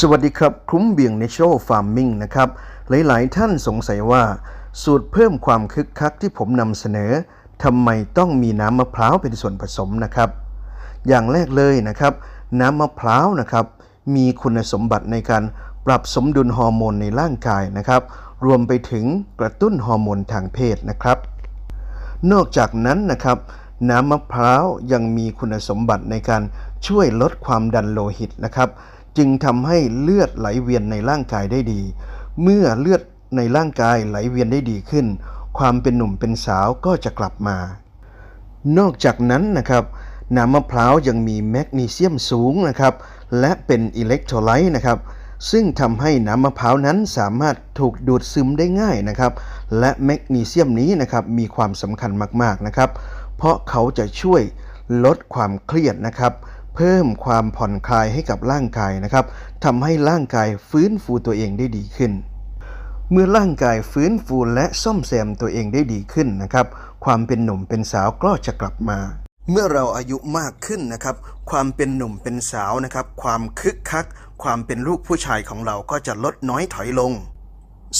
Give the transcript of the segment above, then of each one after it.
สวัสดีครับคลุ้มเบียง Natural Farming นะครับ หลายๆ ท่านสงสัยว่า สูตรเพิ่มความคึกคักที่ผมนำเสนอทำไมต้องมีน้ำมะพร้าวเป็นส่วนผสมนะครับ อย่างแรกเลยนะครับ น้ำมะพร้าวนะครับ มีคุณสมบัติในการปรับสมดุลฮอร์โมนในร่างกายนะครับ รวมไปถึงกระตุ้นฮอร์โมนทางเพศนะครับ นอกจากนั้นนะครับ น้ำมะพร้าวยังมีคุณสมบัติในการช่วยลดความดันโลหิตนะครับ จึงทำให้เลือดไหลเวียนในร่างกายได้ดี เมื่อเลือดในร่างกายไหลเวียนได้ดีขึ้น ความเป็นหนุ่มเป็นสาวก็จะกลับมา นอกจากนั้นนะครับน้ำมะพร้าวยังมีแมกนีเซียมสูงนะครับและเป็นอิเล็กโทรไลต์นะครับซึ่งทำให้น้ำมะพร้าวนั้นสามารถถูกดูดซึมได้ง่ายนะครับ และแมกนีเซียมนี้นะครับมีความสำคัญมากๆนะครับ เพราะเขาจะช่วยลดความเครียดนะครับ เพิ่มความผ่อนคลายให้กับร่างกายนะครับทำให้ร่างกายฟื้นฟูตัวเองได้ดีขึ้น เมื่อร่างกายฟื้นฟูและซ่อมแซมตัวเองได้ดีขึ้นนะครับ ความเป็นหนุ่มเป็นสาวก็จะกลับมา เมื่อเราอายุมากขึ้นนะครับ ความเป็นหนุ่มเป็นสาวนะครับ ความคึกคัก ความเป็นลูกผู้ชายของเราก็จะลดน้อยถอยลง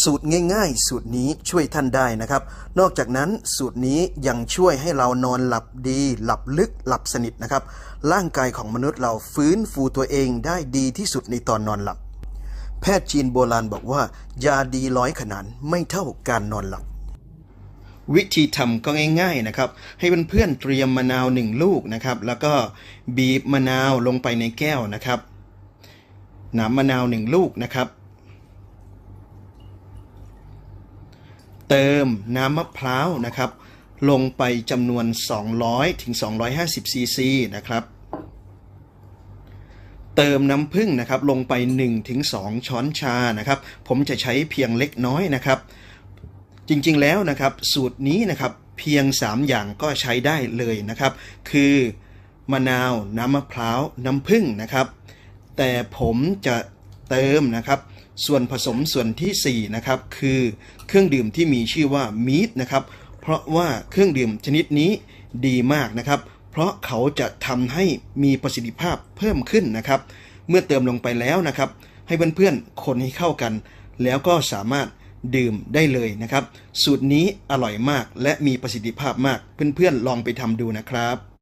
สูตรง่ายๆ สูตรนี้ช่วยท่านได้นะครับ นอกจากนั้นสูตรนี้ยังช่วยให้เรานอนหลับดี หลับลึกหลับสนิทนะครับ ร่างกายของมนุษย์เราฟื้นฟูตัวเองได้ดีที่สุดในตอนนอนหลับ แพทย์จีนโบราณบอกว่า ยาดีร้อยขนาดไม่เท่าการนอนหลับ วิธีทำก็ง่าย ๆนะครับ ให้เพื่อนๆเตรียมมะนาวหนึ่งลูกนะครับ แล้วก็บีบมะนาวลงไปในแก้วนะครับน้ำมะนาวหนึ่งลูกนะครับ เติมน้ำมะพร้าวนะครับ ลงไปจำนวน 200ถึง250 ซีซีนะครับ เติมน้ำผึ้งนะครับ ลงไป 1-2 ช้อนชานะครับ ผมจะใช้เพียงเล็กน้อยนะครับ จริงๆแล้วนะครับ สูตรนี้นะครับเพียง 3 อย่างก็ใช้ได้เลยนะครับ คือมะนาว น้ำมะพร้าว น้ำผึ้งนะครับ แต่ผมจะ เติมนะครับ ส่วนผสมส่วนทีสี่4นะครับคือเครื่องดื่มที่มีชื่อว่ามีดนะครับเพราะว่าเครื่องดื่มชนิดนี้ดีมากนะครับ เพราะเขาจะทำให้มีประสิทธิภาพเพิ่มขึ้นนะครับ เมื่อเติมลงไปแล้วนะครับ ให้เพื่อนๆคนให้เข้ากัน แล้วก็สามารถดื่มได้เลยนะครับ สูตรนี้อร่อยมากและมีประสิทธิภาพมากเพื่อนๆลองไปทำดูนะครับ